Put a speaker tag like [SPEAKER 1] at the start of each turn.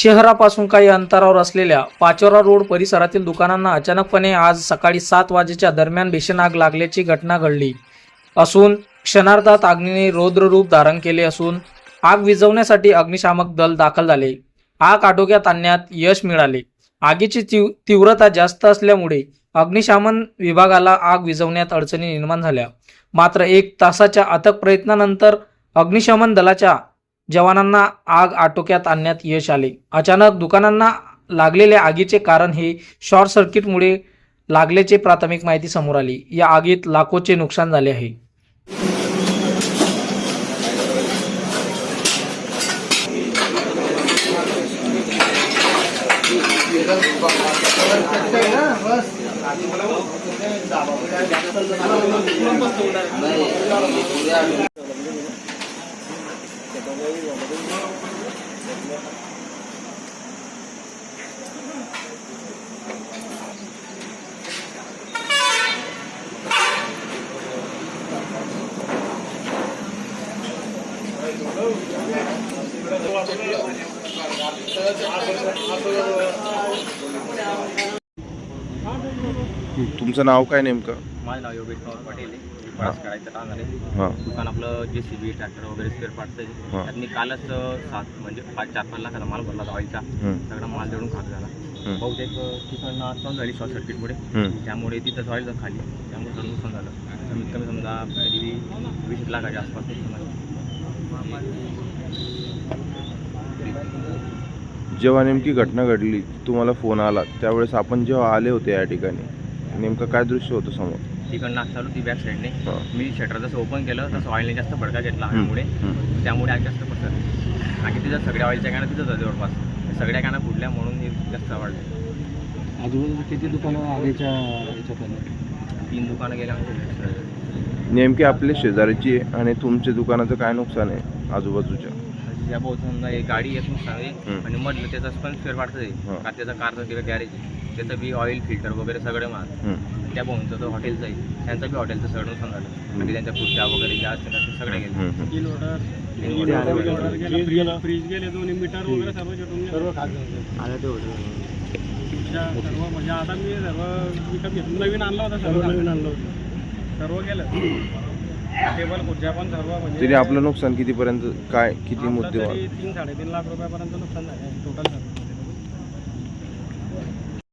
[SPEAKER 1] शहरापासून काही अंतरावर असलेल्या पाचोरा रोड परिसरातील दुकानांना अचानकपणे आज सकाळी सात वाजेच्या दरम्यान भीषण आग लागल्याची घटना घडली. असून क्षणार्धात आग्नीने रौद्ररूप धारण केले असून आग विझवण्यासाठी अग्निशामक दल दाखल झाले. आग आटोक्यात आणण्यात यश मिळाले. आगीची तीव तीव्रता जास्त असल्यामुळे अग्निशामन विभागाला आग विझवण्यात अडचणी निर्माण झाल्या. मात्र एक तासाच्या अथक प्रयत्नानंतर अग्निशमन दलाच्या जवानांना आग आटोक्यात आणण्यात यश आले. अचानक दुकानांना लागलेल्या आगीचे कारण हे शॉर्ट सर्किटमुळे लागल्याचे प्राथमिक माहिती समोर आली. या आगीत लाखोचे नुकसान झाले आहे.
[SPEAKER 2] तुमचं नाव काय नेमकं?
[SPEAKER 3] माझं नाव योगेश पवार पाटील काम झाले दुकान आपलं जे सी बी ट्रॅक्टर वगैरे स्पेअर पार्टचं मी कालच सात म्हणजे पाच चार पाच लाखाचा माल भरला ऑइलचा. सगळा माल जळून खाक झाला. बहुतेक तिकडनं आसपास झाली शॉर्ट सर्किटमुळे. त्यामुळे तिथंच ऑइल खाली. त्यामुळे सगळं नुकसान झालं. कमीत कमी समजा कधी वीस लाखाच्या आसपास नुकसान
[SPEAKER 2] जेव्हा नेमकी घटना घडली तुम्हाला फोन आला. त्यावेळेस आपण जेव्हा आले होते या ठिकाणी नेमकं काय दृश्य होतं समोर?
[SPEAKER 3] तिकडनं आग चालू ती बॅक साईडने
[SPEAKER 2] हां.
[SPEAKER 3] मी शटर जसं ओपन केलं तसं ऑइलने जास्त भडका घेतला
[SPEAKER 2] हं.
[SPEAKER 3] त्यामुळे आग जास्त पसरली. आणि तिथं सगळ्या ऑइलच्या कॅना तिथंच होत्या जवळपास. सगळ्या कॅना फुटल्या म्हणून हे जास्त वाढले
[SPEAKER 4] आजूबाजूला किती दुकानं आगीच्या याच्यात आली
[SPEAKER 3] तीन दुकानं गेल्या म्हणजे
[SPEAKER 2] नेमकी आपले शेजाऱ्याची आणि तुमच्या दुकानाचं काय नुकसान आहे आजूबाजूच्या?
[SPEAKER 3] समजा एक गाडी एक नुकसान आहे. आणि म्हटलं त्याचं पण फेर वाढतं आहे
[SPEAKER 2] हं.
[SPEAKER 3] का त्याचा कारचा किंवा गॅरेज त्याचं बी ऑइल फिल्टर वगैरे सगळे माल.
[SPEAKER 2] हं,
[SPEAKER 3] त्या भाऊंचं तो हॉटेलचं आहे त्यांचं बी हॉटेलचं सगळं नुकसान झालं. आणि त्यांच्या खुर्च्या वगैरे ज्या असतील ना ते सगळे गेले.
[SPEAKER 4] ऑर्डर फ्रीज गेले. दोन्ही मीटर वगैरे सर्व चटून सर्व खात सर्व म्हणजे आता मी सर्व विकत घेतलं. नवीन आणला होता सर्व नवीन आणलं होतं. सर्व गेलं. टेबल खुर्च्या पण सर्व म्हणजे
[SPEAKER 2] तरी आपलं नुकसान कितीपर्यंत काय किती मुद्दे
[SPEAKER 4] तीन साडेतीन लाख रुपयापर्यंत नुकसान झालं टोटल सर्व